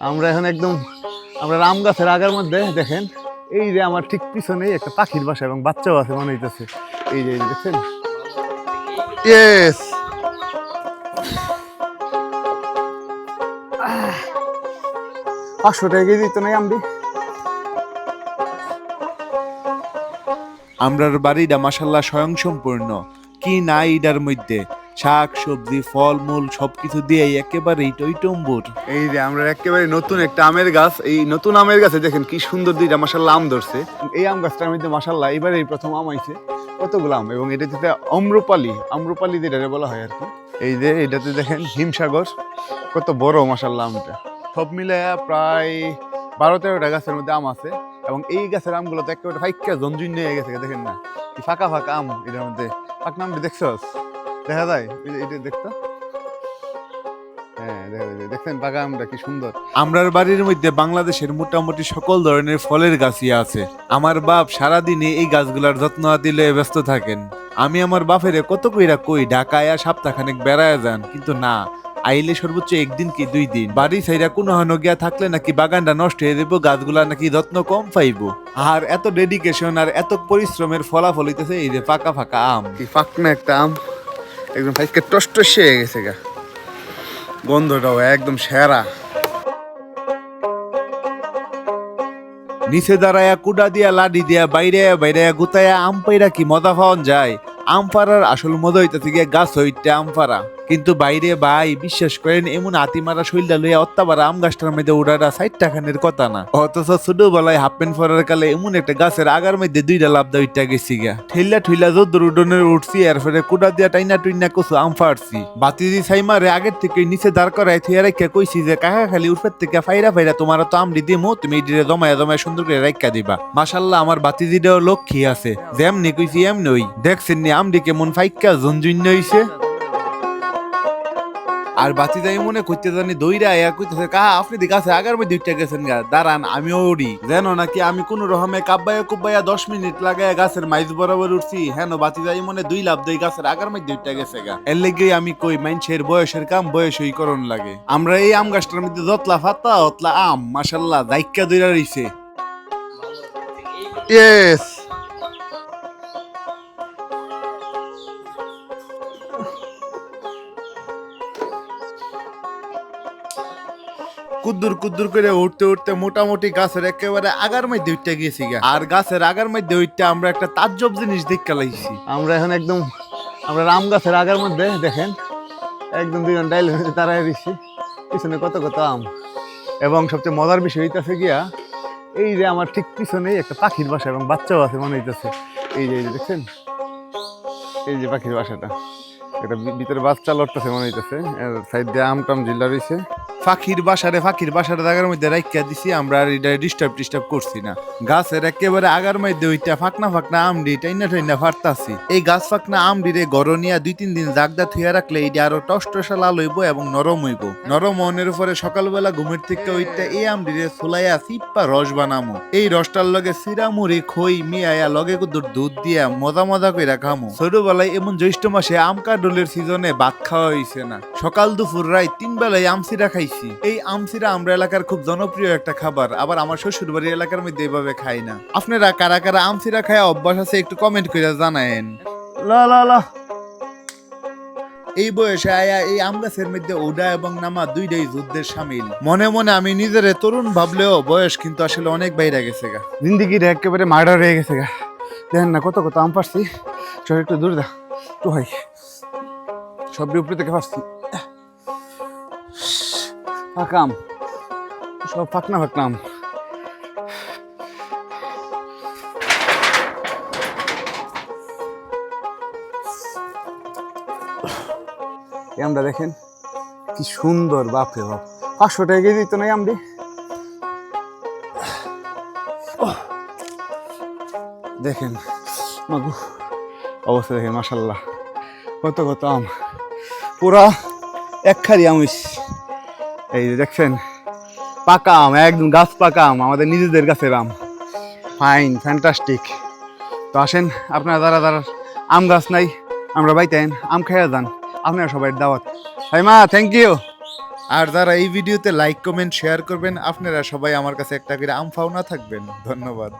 আমরা এখন একদম, আমরা রাম গাছের আগের মধ্যে, দেখেন, এই যে আমার ঠিক পিছনেই একটা পাখির বাসা এবং বাচ্চাও আছে, মনে হইতেছে। এই যে দেখছেন? পাঁচশো টাকা কেজি তো নাই আমদি। আমরার বাড়িটা মাসাল্লাহ স্বয়ংসম্পূর্ণ। কি নাই এটার মধ্যে? শাক, সবজি ফল মূল সবকিছু দিয়ে একেবারেই টইটম্বুর। এই যে আমরা একেবারে নতুন একটা আমের গাছ, এই নতুন আমের গাছে দেখেন কি সুন্দর দুইটা মাসাল্লাহ আম ধরছে। এই আম গাছটার মধ্যে মাসাল্লাহ এবারে এই প্রথম আম আইছে, কতগুলো আম? এবং এটা যেটা অম্রপালি আম্রপালি যেটা বলা হয় আর কি। এই যে এটাতে দেখেন হিমসাগর, কত বড় মাসাল্লাহ আমটা। সব মিলে প্রায় বারো তেরোটা গাছের মধ্যে আম আছে, এবং এই গাছের আমগুলো তো একেবারে ফাইকা জঞ্জুন নিয়ে গেছে, দেখেন না। ফাঁকা ফাঁকা আম এটার মধ্যে। ফাঁকা আমটা দেখছস? দেখা যায়? এটা দেখতো? হ্যাঁ দেখা যায়। দেখছেন পাকা আমটা কি সুন্দর। আমরার বাড়ির মধ্যে বাংলাদেশের মোটামুটি সকল ধরনের ফলের গাছই আছে। আমার বাপ সারাদিনে এই গাছগুলার যত্ন দিলে ব্যস্ত থাকেন। আমি আমার বাপেরে কত কইরা কই ঢাকায় সপ্তাহখানেক বেড়ায় যান। কিন্তু না আইলে সর্বোচ্চ একদিন কি দুই দিন। বাড়ি সাইরা কোনো হানো গিয়া থাকলে নাকি বাগানটা নষ্ট হয়ে দেবো গাছগুলা নাকি যত্ন কম পাইবো। আর এত ডেডিকেশন আর এত পরিশ্রমের ফলাফল হইতেছে এই যে ফাঁকা ফাঁকা আম। কি ফাঁকনা একটা আম। একদম ফাইকে টস্ট হয়ে গেছে গা। গন্ধটাও একদম সেরা। নিচে দাঁড়ায়া কুডা দিয়া, লাডি দিয়া, বাইরে বাইরে গুতায়া, আম পাইরা কি মজা পাওয়ান যায়? আম পাড়ার আসল মজা হইতে থেকে গাছ হইতে আম পাড়া। কিন্তু বাইরে ভাই, বিশ্বাস করেন, এমন আতি মারা শৈলটা লইয়া অত্যাবার আম গাছটার মধ্যে উড়াটা ষাট টাকানের কথা না। অথচ ছোটবেলায় হাফ প্যান্ট পরার কালে এমন একটা গাছের আগার মধ্যে দুইটা লাভ দইটা গেছি গা। ঠেললা ঠুইলা যদ্দুর উডনের উঠছি, এরপরে কুডা দিয়া টাইনা টুইনা কচু আম ফাড়ছি। বাতি দি সাইমারে আগের থেকে নিচে দাঁড় করাই থিয়া রেখে কইছি যে, কাকা খালি উঠফের থেকে ফাইরা ফাইরা তোমার তো আমরি দিমু, তুমি এটিরে জমায়া জমায়া সুন্দর করে রাইখা দিবা। মাশাল্লাহ, আমার বাতি বাতিজিটাও লক্ষ্মী আছে। যেমনি কইছি এমনি দেখছেন নি, আমরি কেমন ফাইক্কা ঝুনঝুন্য হইছে? আর বাতি যাই মনে করতে জানি দইরা আয়া কইতেছে কাহা আপনি দিকে আছে, আগার মধ্যে উঠতে গেছেন গা, দাঁড়ান, আমিও উড়ি। যেন নাকি আমি কোন রকমে কাব্বায়া কুব্বায়া দশ মিনিট লাগায় গাছের মাইজ বরাবর উঠছি হ্যাঁ বাতি যাই মনে দুই লাভ দুই গাছের আগার মধ্যে উঠতে গেছে গা। এর লেগে আমি কই মাইনছের বয়সের কাম, বয়সই করণ লাগে। আমরা এই আম গাছটার মধ্যে যতলা ফাতা অতলা আম মাসাল্লাহ দাইক্কা দইরা রইছে। ইয়েস কুদ্দুর কুদ্দুর করে উঠতে উঠতে মোটামুটি গাছের একেবারে আগার মধ্যে উঠতে গেছি গা। আর গাছের আগার মধ্যে উঠতে আমরা একটা তাজ্জব জিনিস দেখতে লাইছি আমরা এখন একদম, আমরা রাম গাছের আগার মধ্যে, দেখেন, একদম দুজন ডাইল তারাই দিচ্ছি পিছনে কত কত আম। এবং সবচেয়ে মজার বিষয় হইতেছে গিয়া, এই যে আমার ঠিক পিছনেই একটা পাখির বাসা এবং বাচ্চাও আছে মনে হইতেছে। এই যে দেখছেন? এই যে পাখির বাসাটা। এটা ভিতরে বাচ্চা লড়তেছে মনে হইতেছে। সাইড দিয়ে আম টাম জিল্লা রয়েছে ফাঁকির বাসারে, ফাঁকির বাসার জায়গার মধ্যে রাখিয়া দিছি, আমরা আর এটা ডিস্টার্ব ডিস্টার্ব করছি না। গাছের একেবারে আগার মধ্যে ওইটা ফাঁকনা ফাঁকনা আমডি টাইনা টাইনা ফাটতাছি। এই গাছ ফাঁকনা আমডিরে গরনিয়া দুই তিন দিন জাগদা থুয়া রাখলে এটা আরও টসটসা লাল হইব এবং নরম হইব। নরম মনের উপরে সকালবেলা ঘুমের থেকে ওইটা এই আমডিরে ফুলাইয়া সিপ্পা রস বানামো। এই রসটার লগে সিরামুড়ি খই, মিয়ায়া লগে কুদুর দুধ দিয়া মজা মজা কইরা খামু। ছোটবেলায় এমন জ্যৈষ্ঠ মাসে আম কাডলের সিজনে ভাত খাওয়া হইছে না। সকাল দুপুর রায় তিন বেলায় আমসিরা খাইছি। এই আমসিরা আমরা এলাকার খুব জনপ্রিয় একটা খাবার আবার আমার শ্বশুর বাড়ির এলাকার মধ্যে এইভাবে খাই না। আপনারা কারা কারা আমসিরা খায় অভ্যাস আছে একটু কমেন্ট করে জানায়েন। লা লা লা। এই বয়সে আয়া এই আম গাছের মধ্যে ওডা এবং নামা দুইটাই যুদ্ধের সামিল। মনে মনে আমি নিজের তরুণ ভাবলেও বয়স কিন্তু আসলে অনেক বাইরে গেছে গা। জিন্দিগিটা একেবারে মার্ডার হয়ে গেছে গা। দেখেন না কত কত আম পারছি চল একটু দূর দা তো ভাই সব উপরে থেকে পারছি ফাঁকা আম সব ফাঁকনা ফাঁকনা আম এই আমটা দেখেন, কি সুন্দর, বাপরে বাপ। পাঁচশো টাকা কেজি তো নাই আমদি দেখেন, মাগু, অবস্থা দেখেন মাসাল্লাহ কত কত আম। পুরা এক খারি আম হইছে। এই দেখছেন? পাকা আম একদম গাছ পাকা আম আমাদের নিজেদের গাছের আম। ফাইন ফ্যান্টাস্টিক তো আসেন, আপনারা যারা যারা আম গাছ নাই, আমরা বাইতেন, আম খাইয়া যান। আপনারা সবাই দাওয়াত। হাই মা থ্যাংক ইউ আর যারা এই ভিডিওতে লাইক কমেন্ট শেয়ার করবেন, আপনারা সবাই আমার কাছে একটা করে আম ফাওনা থাকবেন। ধন্যবাদ।